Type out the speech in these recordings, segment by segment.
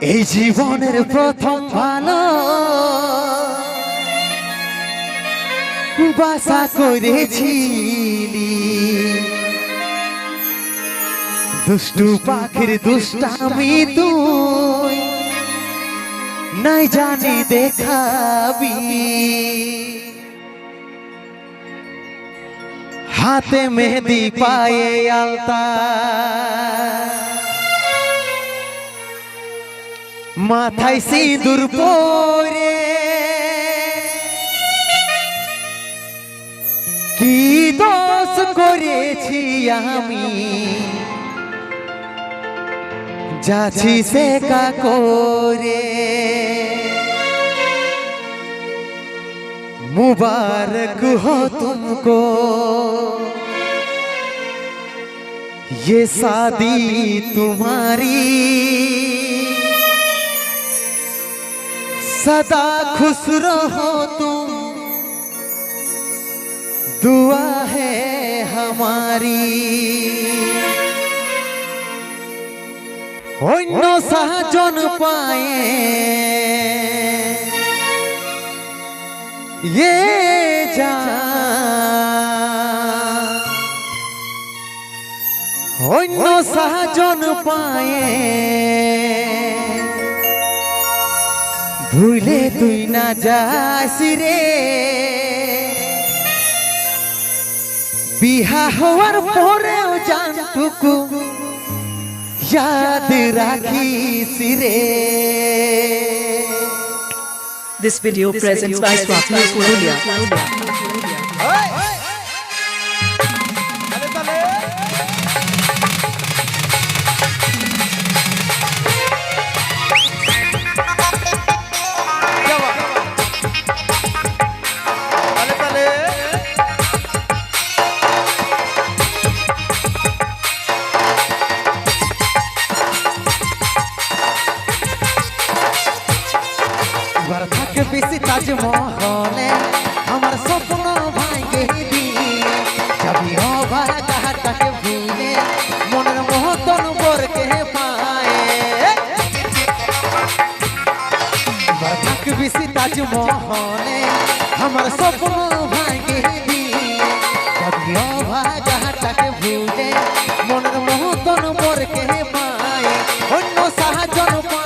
এই জীবনের প্রথম ভালো বাসা করেছিলি। দুষ্টু পাখির দুষ্টামি তুই নাই জানি দেখাবি। হাতে মেহেদি পায়ে আলতা। মাথায় সিঁদুর পরে কি দোষ করেছি আমি যাচ্ছি সে কা করে मुबारक हो तुमको ये शादी तुम्हारी सदा खुश रहो तुम दुआ है हमारी অন্য সাহায্য পায়ে ये जा অন্য সাহায্য পায়ে ভুলে তুই না যাস রে বিহা হওয়ার পরেও জানটুকু याद রাখিস রে This video presents by Swapna Purulia. বেশি তাজমহলে আমার স্বপ্ন ভাঙে দিয়ে যাবি কাহাটাকে ভুলে মনের মহতন বরকে পায়ে। এবার থাকে বেশি তাজমহলে আমার স্বপ্ন ভাঙে দিয়ে যাবি কাহাটাকে ভুলে মনের মহতন বরকে পায়ে। অন্য সাহায্য পায়ে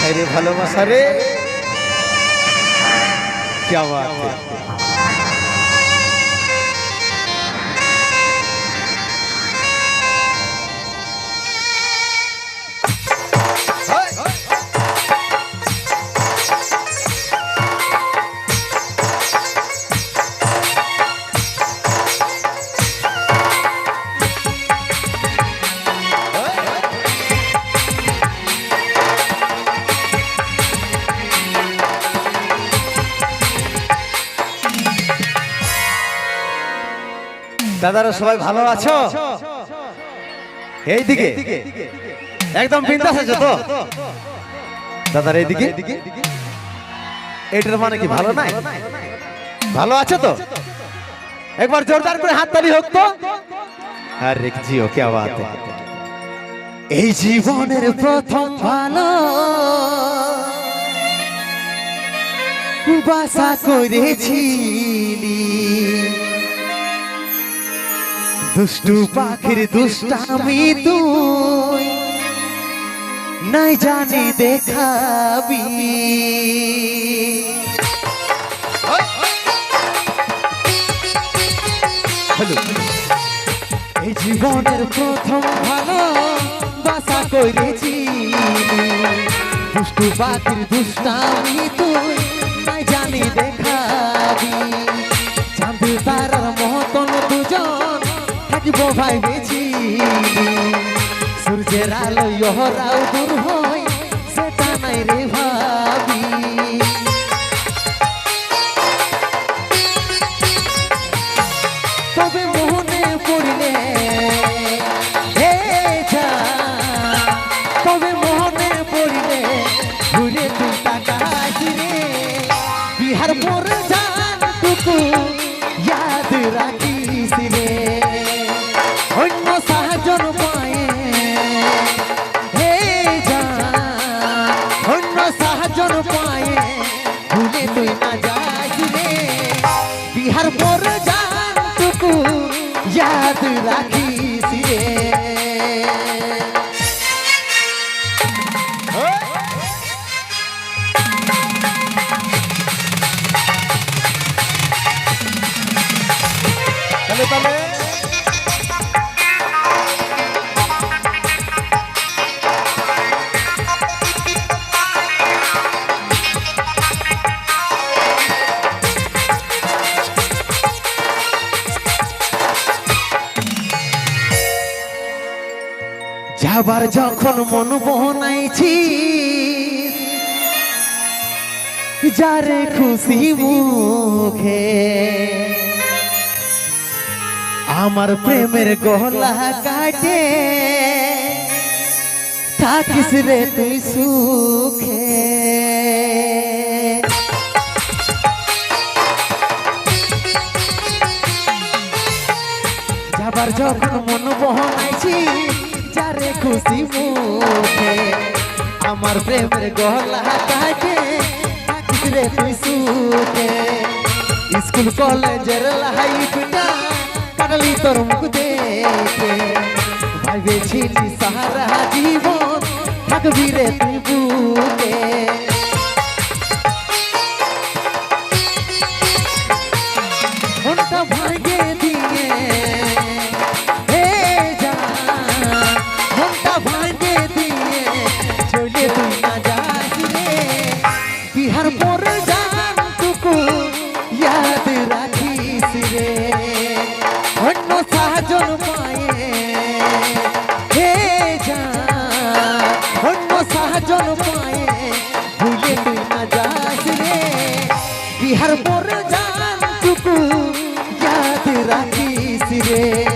হায় হায় রে ভালোবাসা রে। কে আওয়াজ। দাদারা সবাই ভালো আছো? এইদিকে। একদম বিন্দাস আছো তো? দাদার এইদিকে? এটার মানে কি ভালো নাই? ভালো আছো তো? একবার জোরদার করে হাত তালি হোক তো। আরে জিও, কে है এই জীবনের প্রথম ভালো বাসা করেছিলি। দুষ্টু পাখির দুষ্টামি তুই নাই জানি দেখাবি। এই জীবনের প্রথম ভালো বাসা করেছি। দুষ্টু পাখির দুষ্টামি তুই নাই জানি দেখাবি। চাঁদ তারার থাকব ভাই বেছি সূর্যের আলো ইহরাও দূর হয় সেটা নাই রে ভাবি রাখিস রে। যাবার যখন মন বনাইছি, যারে খুশি মুখে আমার প্রেমের গলা কাটে, থাকিস রে তুই সুখে। যাবার যখন মন বহনাইছি খুশি মুখে আমার প্রেমের গলা কাটে থাকিস রে তুই সুখে স্কুল কলেজের লাইফটা কাটলি তোর মুখ দেখে ভাবেছিলি সারা জীবন থাকবি রে তুই বুকে সাহায্য পায়ে ভুলে তুই না যাস রে। বিহার পর জানটুকু ইয়াদ রাখিস রে।